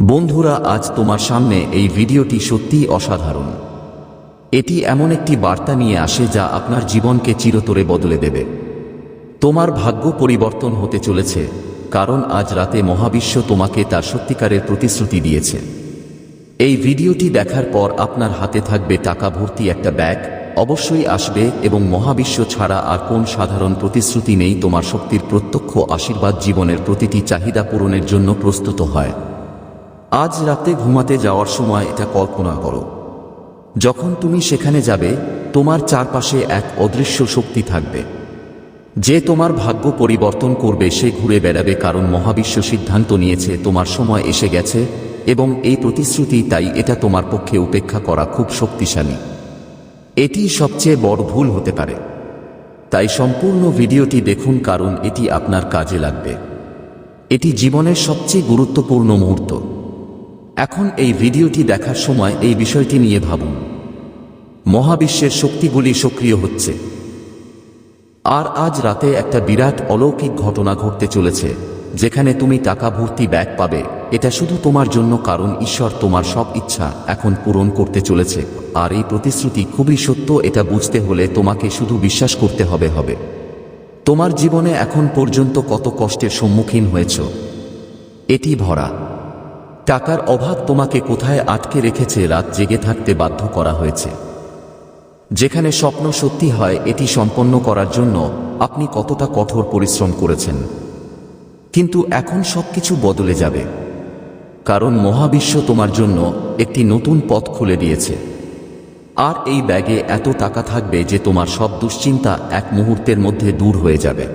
বন্ধুরা, আজ তোমার সামনে এই ভিডিওটি সত্যিই অসাধারণ। এটি এমন একটি বার্তা নিয়ে আসে যা আপনার জীবনকে চিরতরে বদলে দেবে। তোমার ভাগ্য পরিবর্তন হতে চলেছে, কারণ আজ রাতে মহাবিশ্ব তোমাকে তার সত্যিকারের প্রতিশ্রুতি দিয়েছে। এই ভিডিওটি দেখার পর আপনার হাতে থাকবে টাকা ভর্তি একটা ব্যাগ, অবশ্যই আসবে এবং মহাবিশ্ব ছাড়া আর কোন সাধারণ প্রতিশ্রুতি নেই তোমার শক্তির প্রত্যক্ষ আশীর্বাদ জীবনের প্রতিটি চাহিদা পূরণের জন্য প্রস্তুত হয়। আজ রাতে ঘুমাতে যাওয়ার সময় এটা কল্পনা করো। যখন তুমি সেখানে যাবে, তোমার চারপাশে এক অদৃশ্য শক্তি থাকবে। যে তোমার ভাগ্য পরিবর্তন করবে, সে ঘুরে বেড়াবে কারণ মহাবিশ্ব সিদ্ধান্ত নিয়েছে, তোমার সময় এসে গেছে এবং এই প্রতিশ্রুতি তাই এটা তোমার পক্ষে উপেক্ষা করা খুব শক্তিশালী। এটি সবচেয়ে বড় ভুল হতে পারে। তাই সম্পূর্ণ ভিডিওটি দেখুন কারণ এটি আপনার কাজে লাগবে। এটি জীবনের সবচেয়ে গুরুত্বপূর্ণ মুহূর্ত। এখন এই ভিডিওটি দেখার সময় এই বিষয়টি নিয়ে ভাবুন। মহাবিশ্বের শক্তিগুলি সক্রিয় হচ্ছে। আর আজ রাতে একটা বিরাট অলৌকিক ঘটনা ঘটতে চলেছে, যেখানে তুমি টাকা ভর্তি ব্যাগ পাবে। এটা শুধু তোমার জন্য, কারণ ঈশ্বর তোমার সব ইচ্ছা এখন পূরণ করতে চলেছে। আর এই প্রতিশ্রুতি খুবই সত্য, এটা বুঝতে হলে তোমাকে শুধু বিশ্বাস করতে হবে হবে। তোমার জীবনে এখন পর্যন্ত কত কষ্টের সম্মুখীন হয়েছ। এটি ভরা। টাকার অভাব তোমাকে কোথায় আটকে রেখেছে রাত জেগে থাকতে বাধ্য করা হয়েছে। যেখানে স্বপ্ন সত্যি হয়, এটি সম্পন্ন করার জন্য আপনি কতটা কঠোর পরিশ্রম করেছেন। কিন্তু এখন সবকিছু বদলে যাবে। কারণ মহাবিশ্ব তোমার জন্য একটি নতুন পথ খুলে দিয়েছে। আর এই ব্যাগে এত টাকা থাকবে যে তোমার সব দুশ্চিন্তা এক মুহূর্তের মধ্যে দূর হয়ে যাবে।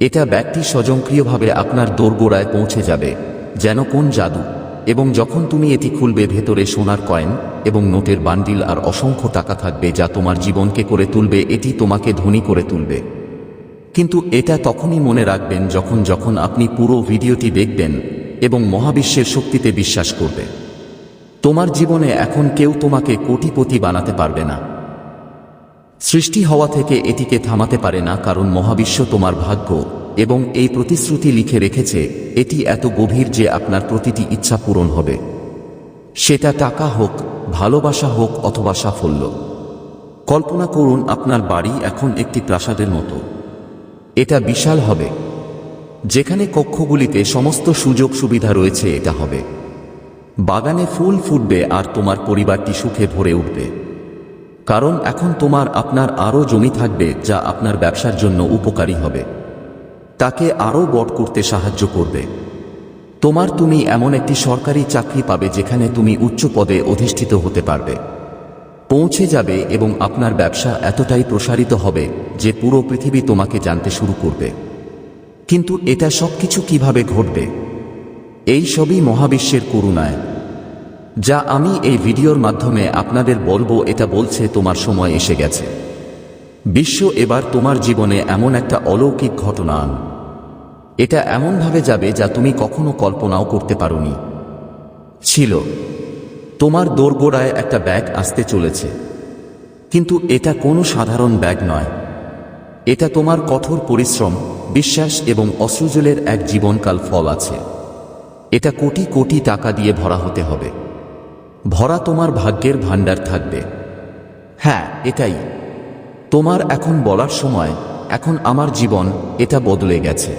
এটা ব্যাগটি স্বয়ংক্রিয়ভাবে আপনার দোরগোড়ায় পৌঁছে যাবে, যেন কোন জাদু। এবং যখন তুমি এটি খুলবে, ভেতরে সোনার কয়েন এবং নোটের বান্ডিল আর অসংখ্য টাকা থাকবে যা তোমার জীবনকে করে তুলবে, এটি তোমাকে ধনী করে তুলবে। কিন্তু এটা তখনই মনে রাখবেন যখন যখন আপনি পুরো ভিডিওটি দেখবেন এবং মহাবিশ্বের শক্তিতে বিশ্বাস করবে। তোমার জীবনে এখন কেউ তোমাকে কোটিপতি বানাতে পারবে না। সৃষ্টি হওয়া থেকে এটিকে থামাতে পারে না, কারণ মহাবিশ্ব তোমার ভাগ্য। এবং এই প্রতিশ্রুতি লিখে রেখেছে, এটি এত গভীর যে আপনার প্রতিটি ইচ্ছা পূরণ হবে। সেটা টাকা হোক, ভালোবাসা হোক অথবা সাফল্য। কল্পনা করুন আপনার বাড়ি এখন একটি প্রাসাদের মতো। এটা বিশাল হবে। যেখানে কক্ষগুলিতে সমস্ত সুযোগ সুবিধা রয়েছে, এটা হবে। বাগানে ফুল ফুটবে আর তোমার পরিবারটি সুখে ভরে উঠবে। কারণ এখন তোমার আপনার আরও জমি থাকবে, যা আপনার ব্যবসার জন্য উপকারী হবে। তাকে আরও বট করতে সাহায্য করবে। তোমার তুমি এমন একটি সরকারি চাকরি পাবে যেখানে তুমি উচ্চ পদে অধিষ্ঠিত হতে পারবে। পৌঁছে যাবে এবং আপনার ব্যবসা এতটাই প্রসারিত হবে যে পুরো পৃথিবী তোমাকে জানতে শুরু করবে। কিন্তু এটা সবকিছু কীভাবে ঘটবে? এই সবই মহাবিশ্বের করুণায়। যা আমি এই ভিডিওর মাধ্যমে আপনাদের বলব, এটা বলছে তোমার সময় এসে গেছে। বিশ্ব এবার তোমার জীবনে এমন একটা অলৌকিক ঘটনা আন। এটা এমনভাবে যাবে যা তুমি কখনো কল্পনাও করতে পারোনি। ছিল, তোমার দোরগোড়ায় একটা ব্যাগ আসতে চলেছে। কিন্তু এটা কোনো সাধারণ ব্যাগ নয়। এটা তোমার কঠোর পরিশ্রম, বিশ্বাস এবং অশ্রুজলের এক জীবনকাল ফল আছে। এটা কোটি কোটি টাকা দিয়ে ভরা হতে হবে। ভরা তোমার ভাগ্যের ভাণ্ডার থাকবে। হ্যাঁ এটাই। তোমার এখন বলার সময়, এখন আমার জীবন এটা বদলে গেছে।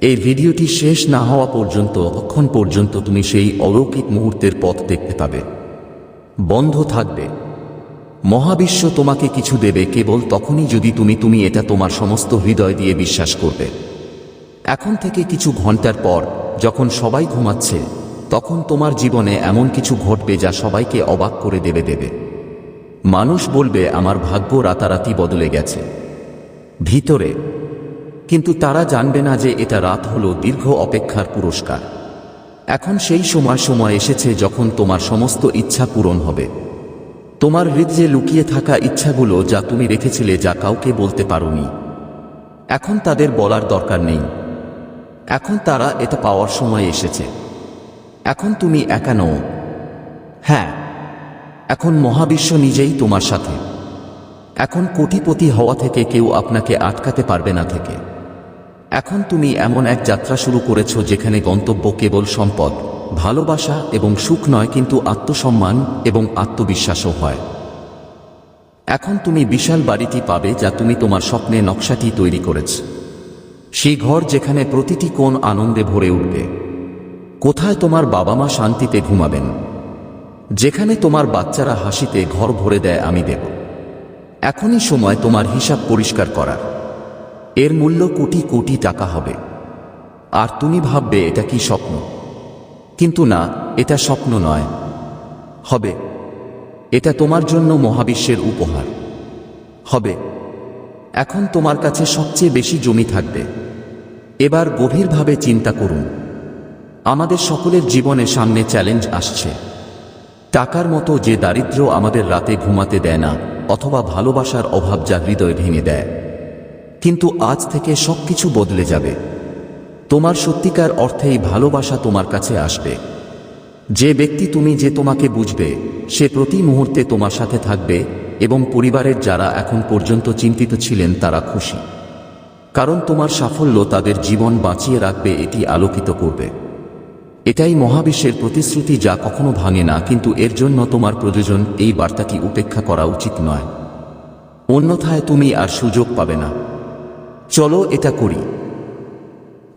এই ভিডিওটি শেষ না হওয়া পর্যন্ত অক্ষণ পর্যন্ত তুমি সেই অলৌকিক মুহূর্তের পথ দেখতে পাবে। বন্ধ থাকবে। মহাবিশ্ব তোমাকে কিছু দেবে, কেবল তখনই যদি তুমি তুমি এটা তোমার সমস্ত হৃদয় দিয়ে বিশ্বাস করবে। এখন থেকে কিছু ঘণ্টার পর, যখন সবাই ঘুমাচ্ছে, তখন তোমার জীবনে এমন কিছু ঘটবে যা সবাইকে অবাক করে দেবে দেবে। মানুষ বলবে, আমার ভাগ্য রাতারাতি বদলে গেছে। ভিতরে। কিন্তু তারা জানবে না যে এটা রাত হলো দীর্ঘ অপেক্ষার পুরস্কার। এখন সেই সময় সময় এসেছে যখন তোমার সমস্ত ইচ্ছা পূরণ হবে। তোমার হৃদয়ে লুকিয়ে থাকা ইচ্ছাগুলো যা তুমি রেখেছিলে যা কাউকে বলতে পারোনি। এখন তাদের বলার দরকার নেই। এখন তারা এটা পাওয়ার সময় এসেছে। এখন তুমি একা নও। হ্যাঁ এখন মহাবিশ্ব নিজেই তোমার সাথে। এখন কোটিপতি হওয়া থেকে কেউ আপনাকে আটকাতে পারবে না থেকে। এখন তুমি এমন এক যাত্রা শুরু করেছ যেখানে গন্তব্য কেবল সম্পদ, ভালোবাসা এবং সুখ নয়, কিন্তু আত্মসম্মান এবং আত্মবিশ্বাসও হয়। এখন তুমি বিশাল বাড়িটি পাবে যা তুমি তোমার স্বপ্নে নকশাটি তৈরি করেছ। সেই ঘর যেখানে প্রতিটি কোণ আনন্দে ভরে উঠবে। কোথায় তোমার বাবা মা শান্তিতে ঘুমাবেন? যেখানে তোমার বাচ্চারা হাসিতে ঘর ভরে দেয়, আমি দেব। এখনই সময় তোমার হিসাব পরিষ্কার করার। এর মূল্য কোটি কোটি টাকা হবে। আর তুমি ভাববে, এটা কি স্বপ্ন? কিন্তু না, এটা স্বপ্ন নয়। হবে। এটা তোমার জন্য মহাবিশ্বের উপহার। হবে। এখন তোমার কাছে সবচেয়ে বেশি জমি থাকবে। এবার গভীরভাবে চিন্তা করুন। আমাদের সকলের জীবনে সামনে চ্যালেঞ্জ আসছে। টাকার মতো যে দারিদ্র আমাদের রাতে ঘুমাতে দেয় না, অথবা ভালোবাসার অভাব যা হৃদয় ভেঙে দেয়। কিন্তু আজ থেকে সবকিছু বদলে যাবে। তোমার সত্যিকার অর্থেই ভালোবাসা তোমার কাছে আসবে। যে ব্যক্তি তুমি যে তোমাকে বুঝবে, সে প্রতি মুহূর্তে তোমার সাথে থাকবে এবং পরিবারের যারা এখন পর্যন্ত চিন্তিত ছিলেন তারা খুশি। কারণ তোমার সাফল্য তাদের জীবন বাঁচিয়ে রাখবে এটি আলোকিত করবে। এটাই মহাবিশ্বের প্রতিশ্রুতি যা কখনো ভাঙে না, কিন্তু এর জন্য তোমার প্রয়োজন এই বার্তাটি উপেক্ষা করা উচিত নয়। অন্যথায় তুমি আর সুযোগ পাবে না। চলো এটা করি।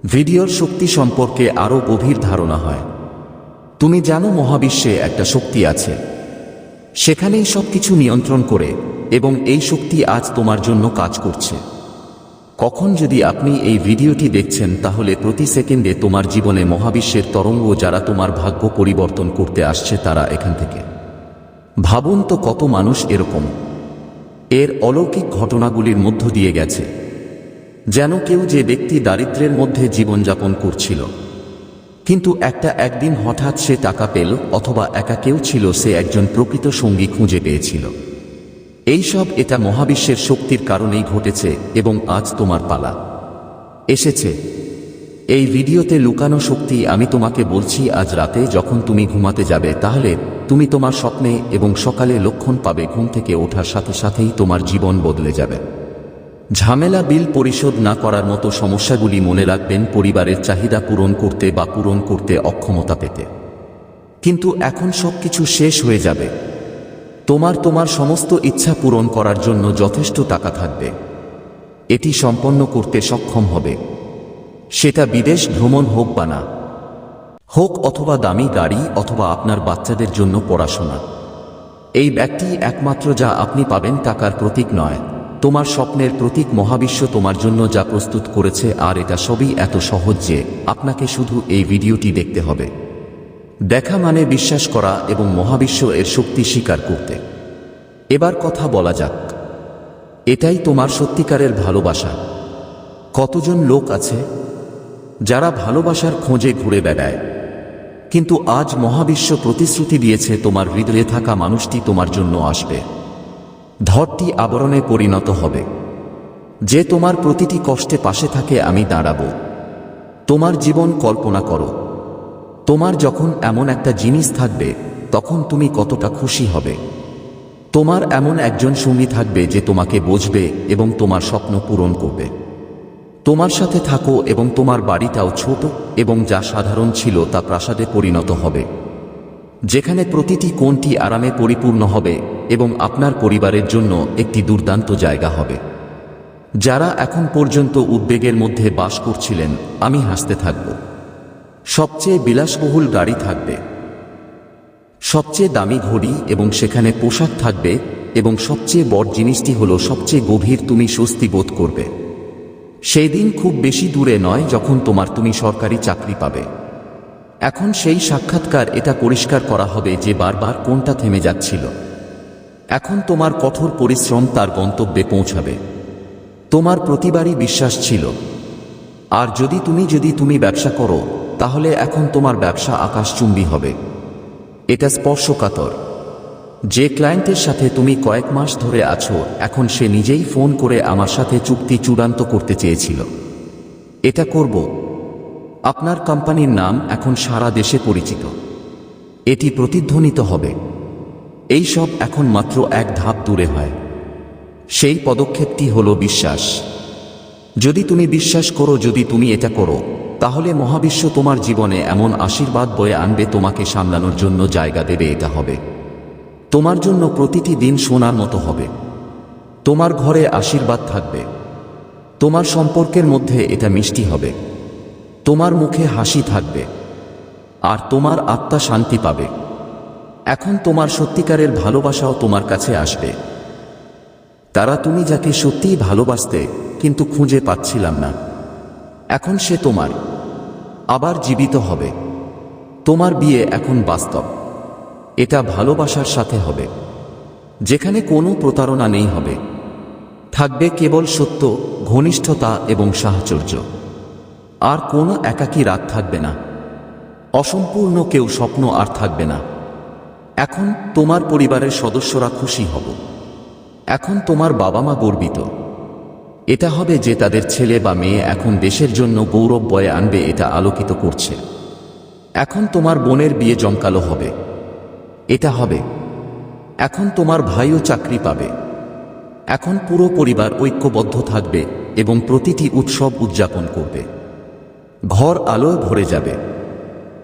ভিডিওর শক্তি সম্পর্কে আরও গভীর ধারণা হয়। তুমি জানো মহাবিশ্বে একটা শক্তি আছে। সেখানেই সবকিছু নিয়ন্ত্রণ করে, এবং এই শক্তি আজ তোমার জন্য কাজ করছে। কখন যদি আপনি এই ভিডিওটি দেখছেন, তাহলে প্রতি সেকেন্ডে তোমার জীবনে মহাবিশ্বের তরঙ্গ যারা তোমার ভাগ্য পরিবর্তন করতে আসছে তারা এখান থেকে। ভাবুন তো কত মানুষ এরকম। এর অলৌকিক ঘটনাগুলির মধ্য দিয়ে গেছে। যেন কেউ যে ব্যক্তি দারিদ্র্যের মধ্যে জীবনযাপন করছিল। কিন্তু একটা একদিন হঠাৎ সে টাকা পেল, অথবা একা কেউ ছিল, সে একজন প্রকৃত সঙ্গী খুঁজে পেয়েছিল। এইসব এটা মহাবিশ্বের শক্তির কারণেই ঘটেছে এবং আজ তোমার পালা। এসেছে। এই ভিডিওতে লুকানো শক্তি আমি তোমাকে বলছি, আজ রাতে যখন তুমি ঘুমাতে যাবে, তাহলে তুমি তোমার স্বপ্নে এবং সকালে লক্ষণ পাবে ঘুম থেকে ওঠার সাথে সাথেই তোমার জীবন বদলে যাবে। ঝামেলা বিল পরিশোধ না করার মতো সমস্যাগুলি মনে রাখবেন পরিবারের চাহিদা পূরণ করতে বা পূরণ করতে অক্ষমতা পেতে। কিন্তু এখন সবকিছু শেষ হয়ে যাবে। তোমার তোমার সমস্ত ইচ্ছা পূরণ করার জন্য যথেষ্ট টাকা থাকবে। এটি সম্পন্ন করতে সক্ষম হবে। সেটা বিদেশ ভ্রমণ হোক বা না, হোক অথবা দামি গাড়ি অথবা আপনার বাচ্চাদের জন্য পড়াশোনা। এই ব্যক্তি একমাত্র যা আপনি পাবেন টাকার প্রতীক নয়। তোমার স্বপ্নের প্রতীক মহাবিশ্ব তোমার জন্য যা প্রস্তুত করেছে, আর এটা সবই এত সহজ যে আপনাকে শুধু এই ভিডিওটি দেখতে হবে। দেখা মানে বিশ্বাস করা এবং মহাবিশ্ব এর শক্তি স্বীকার করতে। এবার কথা বলা যাক। এটাই তোমার সত্যিকারের ভালোবাসা। কতজন লোক আছে যারা ভালোবাসার খোঁজে ঘুরে বেড়ায়। কিন্তু আজ মহাবিশ্ব প্রতিশ্রুতি দিয়েছে তোমার হৃদয়ে থাকা মানুষটি তোমার জন্য আসবে। ধরটি আবরণে পরিণত হবে। যে তোমার প্রতিটি কষ্টে পাশে থাকে আমি দাঁড়াবো। তোমার জীবন কল্পনা করো। তোমার যখন এমন একটা জিনিস থাকবে, তখন তুমি কতটা খুশি হবে। তোমার এমন একজন সঙ্গী থাকবে যে তোমাকে বুঝবে এবং তোমার স্বপ্ন পূরণ করবে। তোমার সাথে থাকো এবং তোমার বাড়িটাও ছোট এবং যা সাধারণ ছিল তা প্রাসাদে পরিণত হবে। যেখানে প্রতিটি কোণটি আরামে পরিপূর্ণ হবে এবং আপনার পরিবারের জন্য একটি দুর্দান্ত জায়গা হবে। যারা এখন পর্যন্ত উদ্বেগের মধ্যে বাস করছিলেন, আমি হাসতে থাকব। সবচেয়ে বিলাসবহুল গাড়ি থাকবে। সবচেয়ে দামি ঘড়ি এবং সেখানে পোশাক থাকবে এবং সবচেয়ে বড় জিনিসটি হলো সবচেয়ে গভীর তুমি স্বস্তি বোধ করবে। সেই দিন খুব বেশি দূরে নয় যখন তোমার তুমি সরকারি চাকরি পাবে। এখন সেই সাক্ষাৎকার এটা পরিষ্কার করা হবে যে বারবার কোনটা থেমে যাচ্ছিল। এখন তোমার কঠোর পরিশ্রম তার গন্তব্যে পৌঁছাবে। তোমার প্রতিবারই বিশ্বাস ছিল। আর যদি তুমি যদি তুমি ব্যবসা করো তাহলে এখন তোমার ব্যবসা আকাশচুম্বী হবে। এটা স্পর্শকাতর। যে ক্লায়েন্টের সাথে তুমি কয়েক মাস ধরে আছো, এখন সে নিজেই ফোন করে আমার সাথে চুক্তি চূড়ান্ত করতে চেয়েছিল। এটা করব। আপনার কোম্পানির নাম এখন সারা দেশে পরিচিত। এটি প্রতিধ্বনিত হবে। এই সব এখন মাত্র এক ধাপ দূরে হয়। সেই পদক্ষেপটি হলো বিশ্বাস। যদি তুমি বিশ্বাস করো, যদি তুমি এটা করো তাহলে মহাবিশ্ব তোমার জীবনে এমন আশীর্বাদ বয়ে আনবে তোমাকে সামলানোর জন্য জায়গা দেবে, এটা হবে। তোমার জন্য প্রতিটি দিন সোনার মতো হবে। তোমার ঘরে আশীর্বাদ থাকবে। তোমার সম্পর্কের মধ্যে এটা মিষ্টি হবে। তোমার মুখে হাসি থাকবে। আর তোমার আত্মা শান্তি পাবে। এখন তোমার সত্যিকারের ভালোবাসাও তোমার কাছে আসবে। তারা তুমি যাকে সত্যিই ভালোবাসতে, কিন্তু খুঁজে পাচ্ছিলাম না। এখন সে তোমার। আবার জীবিত হবে। তোমার বিয়ে এখন বাস্তব। এটা ভালোবাসার সাথে হবে। যেখানে কোনো প্রতারণা নেই হবে। থাকবে কেবল সত্য, ঘনিষ্ঠতা এবং সাহচর্য। আর কোনো একাকী রাত থাকবে না। অসম্পূর্ণ কেউ স্বপ্ন আর থাকবে না। এখন তোমার পরিবারের সদস্যরা খুশি হব। এখন তোমার বাবা মা গর্বিত। এটা হবে যে তাদের ছেলে বা মেয়ে এখন দেশের জন্য গৌরব বয়ে আনবে এটা আলোকিত করছে। এখন তোমার বোনের বিয়ে জমকালো হবে। এটা হবে। এখন তোমার ভাইও চাকরি পাবে। এখন পুরো পরিবার ঐক্যবদ্ধ থাকবে এবং প্রতিটি উৎসব উদযাপন করবে। ঘর আলোয় ভরে যাবে।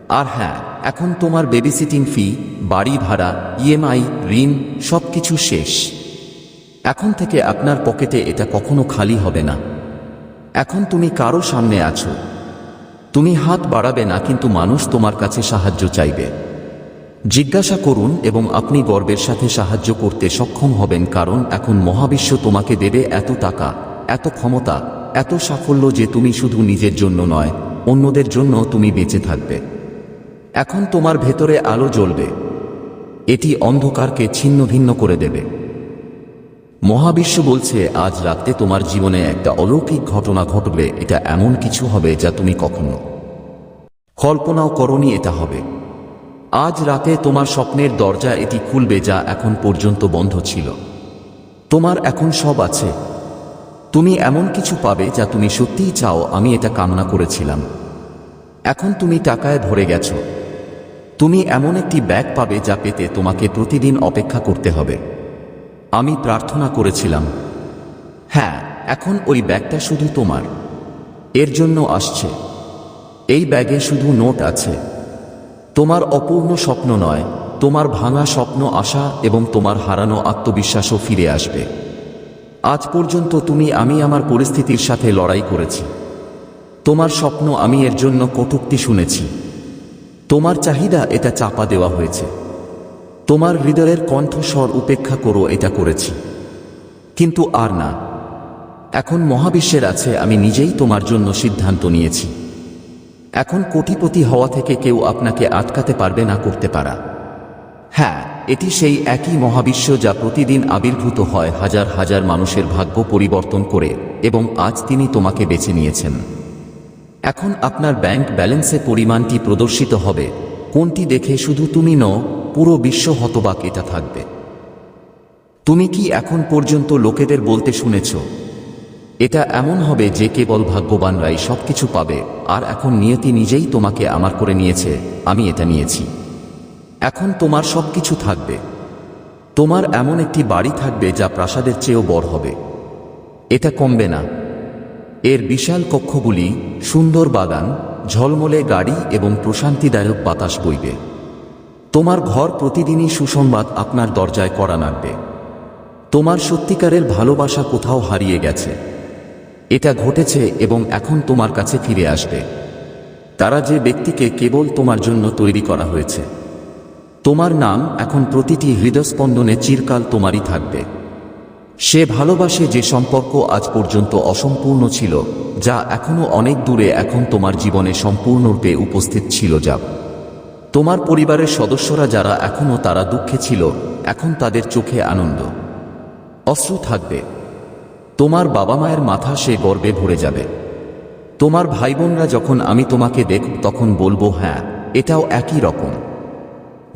আর হ্যাঁ এখন তোমার বেবিসিটিং ফি বাড়ি ভাড়া ইএমআই ঋণ সব কিছু শেষ। এখন থেকে আপনার পকেটে এটা কখনো খালি হবে না। এখন তুমি কারও সামনে আছো। তুমি হাত বাড়াবে না, কিন্তু মানুষ তোমার কাছে সাহায্য চাইবে। জিজ্ঞাসা করুন এবং আপনি গর্বের সাথে সাহায্য করতে সক্ষম হবেন, কারণ এখন মহাবিশ্ব তোমাকে দেবে এত টাকা, এত ক্ষমতা, এত সাফল্য যে তুমি শুধু নিজের জন্য নয়, অন্যদের জন্য তুমি বেঁচে থাকবে। এখন তোমার ভেতরে আলো জ্বলবে। এটি অন্ধকারকে ছিন্ন ভিন্ন করে দেবে। মহাবিশ্ব বলছে, আজ রাতে তোমার জীবনে একটা অলৌকিক ঘটনা ঘটবে। এটা এমন কিছু হবে যা তুমি কখনো কল্পনাও করনি এটা হবে। আজ রাতে তোমার স্বপ্নের দরজা এটি খুলবে যা এখন পর্যন্ত বন্ধ ছিল। তোমার এখন সব আছে। তুমি এমন কিছু পাবে যা তুমি সত্যিই চাও। আমি এটা কামনা করেছিলাম। এখন তুমি টাকায় ভরে গেছো। তুমি এমন একটি ব্যাগ পাবে যা পেতে তোমাকে প্রতিদিন অপেক্ষা করতে হবে। আমি প্রার্থনা করেছিলাম। হ্যাঁ এখন ওই ব্যাগটা শুধু তোমার। এর জন্য আসছে। এই ব্যাগে শুধু নোট আছে। তোমার অপূর্ণ স্বপ্ন নয়, তোমার ভাঙা স্বপ্ন আশা এবং তোমার হারানো আত্মবিশ্বাসও ফিরে আসবে। আজ পর্যন্ত তুমি আমি আমার পরিস্থিতির সাথে লড়াই করেছি। তোমার স্বপ্ন আমি এর জন্য কটূক্তি শুনেছি। তোমার চাহিদা এটা চাপা দেওয়া হয়েছে। তোমার হৃদয়ের কণ্ঠস্বর উপেক্ষা করো, এটা করেছি। কিন্তু আর না। এখন মহাবিশ্বের আছে, আমি নিজেই তোমার জন্য সিদ্ধান্ত নিয়েছি। এখন কোটিপতি হওয়া থেকে কেউ আপনাকে আটকাতে পারবে না, করতে পারা। হ্যাঁ এটি সেই একই মহাবিশ্ব যা প্রতিদিন আবির্ভূত হয় হাজার হাজার মানুষের ভাগ্য পরিবর্তন করে, এবং আজ তিনি তোমাকে বেছে নিয়েছেন। এখন আপনার ব্যাংক ব্যালেন্সে পরিমাণটি প্রদর্শিত হবে। কোনটি দেখে শুধু তুমি নও পুরো বিশ্ব হতবাক এটা থাকবে। তুমি কি এখন পর্যন্ত লোকেদের বলতে শুনেছ, এটা এমন হবে যে কেবল ভাগ্যবানরাই সবকিছু পাবে, আর এখন নিয়তি নিজেই তোমাকে আমার করে নিয়েছে, আমি এটা নিয়েছি। এখন তোমার সবকিছু থাকবে। তোমার এমন একটি বাড়ি থাকবে যা প্রাসাদের চেয়েও বড় হবে। এটা কমবে না। এর বিশাল কক্ষগুলি, সুন্দর বাগান, ঝলমলে গাড়ি এবং প্রশান্তিদায়ক বাতাস বইবে। তোমার ঘর প্রতিদিনই সুসংবাদ আপনার দরজায় করা নাড়বে তোমার সত্যিকারের ভালোবাসা কোথাও হারিয়ে গেছে। এটা ঘটেছে এবং এখন তোমার কাছে ফিরে আসবে। তারা যে ব্যক্তিকে কেবল তোমার জন্য তৈরি করা হয়েছে। তোমার নাম এখন প্রতিটি হৃদস্পন্দনে চিরকাল তোমারই থাকবে। সে ভালোবাসে যে সম্পর্ক আজ পর্যন্ত অসম্পূর্ণ ছিল, যা এখনও অনেক দূরে এখন তোমার জীবনে সম্পূর্ণরূপে উপস্থিত ছিল যা তোমার পরিবারের সদস্যরা যারা এখনও তারা দুঃখে ছিল, এখন তাদের চোখে আনন্দ। অশ্রু থাকবে। তোমার বাবা মায়ের মাথা সে গর্বে ভরে যাবে। তোমার ভাই বোনরা যখন আমি তোমাকে দেখ, তখন বলব হ্যাঁ এটাও একই রকম।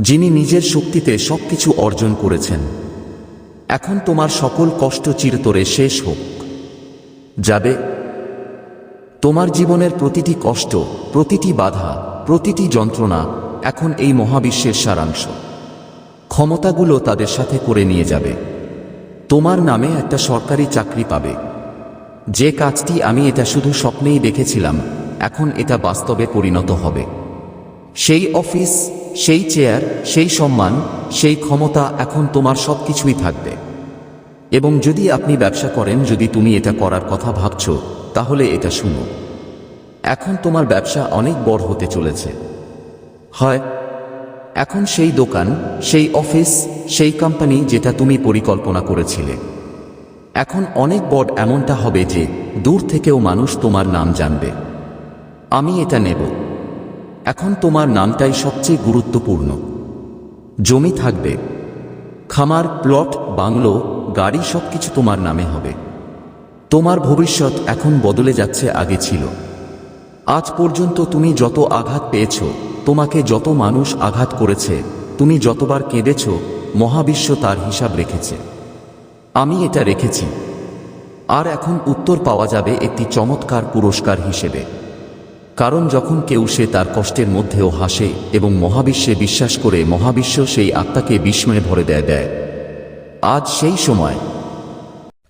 যিনি নিজের শক্তিতে সবকিছু অর্জন করেছেন। এখন তোমার সকল কষ্ট চিরতরে শেষ হোক। যাবে। তোমার জীবনের প্রতিটি কষ্ট, প্রতিটি বাধা, প্রতিটি যন্ত্রণা এখন এই মহাবিশ্বের সারাংশ। ক্ষমতাগুলো তাদের সাথে করে নিয়ে যাবে। তোমার নামে একটা সরকারি চাকরি পাবে। যে কাজটি আমি এটা শুধু স্বপ্নেই দেখেছিলাম, এখন এটা বাস্তবে পরিণত হবে। সেই অফিস, সেই চেয়ার, সেই সম্মান, সেই ক্ষমতা এখন তোমার সব কিছুই থাকবে। এবং যদি আপনি ব্যবসা করেন, যদি তুমি এটা করার কথা ভাবছ, তাহলে এটা শুনো। এখন তোমার ব্যবসা অনেক বড় হতে চলেছে। হয়, এখন সেই দোকান, সেই অফিস, সেই কোম্পানি যেটা তুমি পরিকল্পনা করেছিলে। এখন অনেক বড় এমনটা হবে যে দূর থেকেও মানুষ তোমার নাম জানবে। আমি এটা নেব। এখন তোমার নামটাই সবচেয়ে গুরুত্বপূর্ণ। জমি থাকবে। খামার প্লট বাংলো, গাড়ি সবকিছু তোমার নামে হবে। তোমার ভবিষ্যৎ এখন বদলে যাচ্ছে আগে ছিল। আজ পর্যন্ত তুমি যত আঘাত পেয়েছ তোমাকে যত মানুষ আঘাত করেছে, তুমি যতবার কেঁদেছ, মহাবিশ্ব তার হিসাব রেখেছে। আমি এটা রেখেছি। আর এখন উত্তর পাওয়া যাবে একটি চমৎকার পুরস্কার হিসেবে। কারণ যখন কেউ সে তার কষ্টের মধ্যেও হাসে এবং মহাবিশ্বে বিশ্বাস করে, মহাবিশ্ব সেই আত্মাকে বিস্ময়ে ভরে দেয় দেয়। আজ সেই সময়।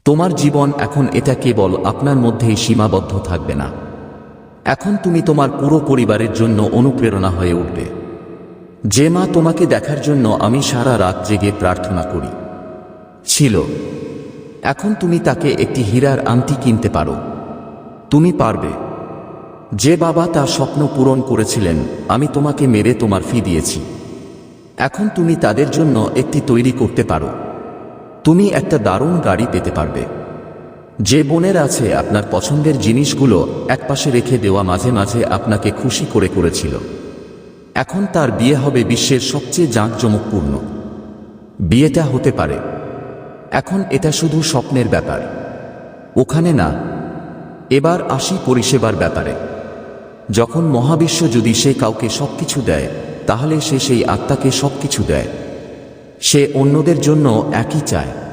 তোমার জীবন এখন এটা কেবল আপনার মধ্যেই সীমাবদ্ধ থাকবে না। এখন তুমি তোমার পুরো পরিবারের জন্য অনুপ্রেরণা হয়ে উঠবে। যে মা তোমাকে দেখার জন্য আমি সারা রাত জেগে প্রার্থনা করি। ছিল। এখন তুমি তাকে একটি হীরার আংটি কিনতে পারো। তুমি পারবে। যে বাবা তার স্বপ্ন পূরণ করেছিলেন, আমি তোমাকে মেরে তোমার ফি দিয়েছি। এখন তুমি তাদের জন্য একটি তৈরি করতে পারো। তুমি একটা দারুণ গাড়ি পেতে পারবে। যে বোনের আছে আপনার পছন্দের জিনিসগুলো একপাশে রেখে দেওয়া মাঝে মাঝে আপনাকে খুশি করে করেছিল। এখন তার বিয়ে হবে বিশ্বের সবচেয়ে জাঁকজমকপূর্ণ। বিয়েটা হতে পারে। এখন এটা শুধু স্বপ্নের ব্যাপার। ওখানে না, এবার আসি পরিষেবার ব্যাপারে। যখন মহাবিশ্ব যদি সে কাউকে সবকিছু দেয়, তাহলে সে সেই আত্মাকে সব কিছু দেয়। সে অন্যদের জন্য একই চায়।